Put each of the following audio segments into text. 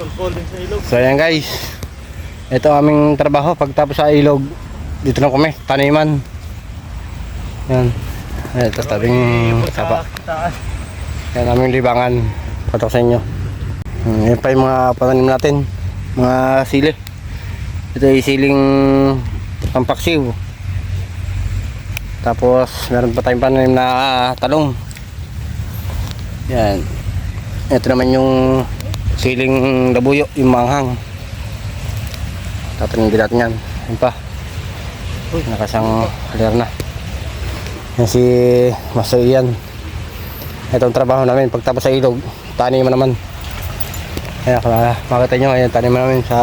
Tungkol din sa ilog. So ayan guys. Ito aming trabaho pagtapos sa ilog. Dito na kami, taniman. Yan. Ito tabing sapa. Yan aming libangan. Patok sa inyo. Hmm, yan pa yung mga pananim natin. Mga sili. Ito yung siling pampaksiw. Tapos meron pa tayong pananim na talong. Yan. Ito naman yung siling labuyo, yung manghang. Tatanim din natin yan. Yan pa. Uy, nakasang halir na. Yan si Master Ian. Ito ang trabaho namin pagtapos sa ilog. Taniman naman. Ayan, makita nyo, ayan, taniman namin sa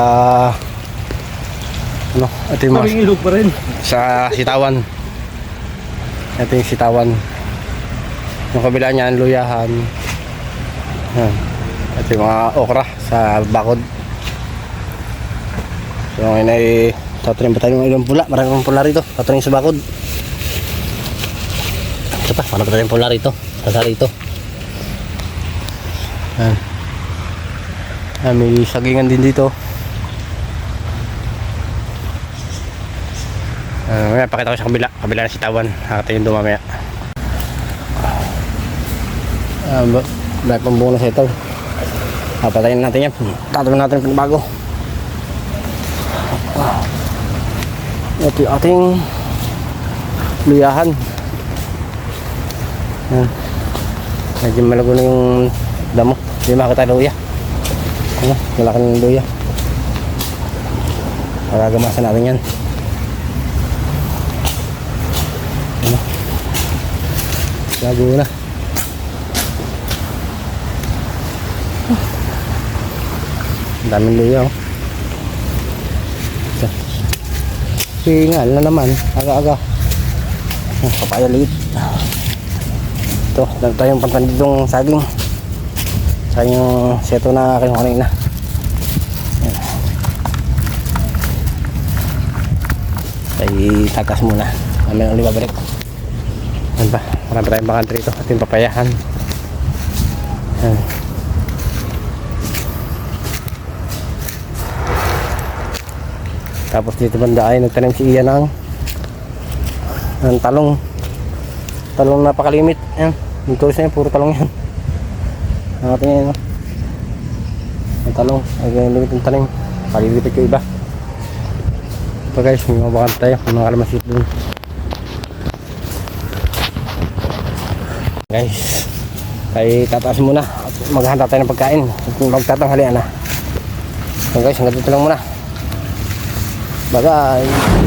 ano, ito yung mga, ilog pa rin. sa sitawan. Ito yung sitawan. Yung kabila niyan, luyahan. Yan. Ito yung mga okra sa bakod. So ngayon ay tatanim pa tayo ng ilang pula. Maraming pula rito. Tatanim sa bakod. Ito pa, paano pa tayo pula rito? Sa rito. Yan. Yan, may sagingan din dito. Uh, mamaya pakita ko sa kabila. Kabila na si Tawan. Nakatayin doon mamaya. Uh, Black pang bonus ito. Papatayin natin yan. Tatawin natin yung bago. Ito yung ating luyahan. Yan. Medyo malago na yung damo. Hindi makakita luya. Ano? Malaki ng luya. Magagamasan natin yan. Ano? Lago na. Daming luya oh. Ito. Hingal na naman. Aga-aga. Oh, papaya liit. Ito, dami tayong pantanditong saging. Sa yung seto na aking kanina. Ay takas muna. Mamaya ulit babalik. Yan pa. Marami tayong bakante rito. At papayahan. Yan. Tapos dito banda ay nagtanim si Ian ng ng talong. Talong napakalimit. Yan. Yung tulis na yan, puro talong yan. Ang ating yan. Ang talong. Ay ganyan limit yung tanim. Palilipit yung iba. Ito guys, may mga bakante tayo. May mga kalamansi doon. Guys, ay tataas muna. Maghahanda tayo ng pagkain. At magtatanghalian na. So guys, hanggang dito lang muna. Bye-bye.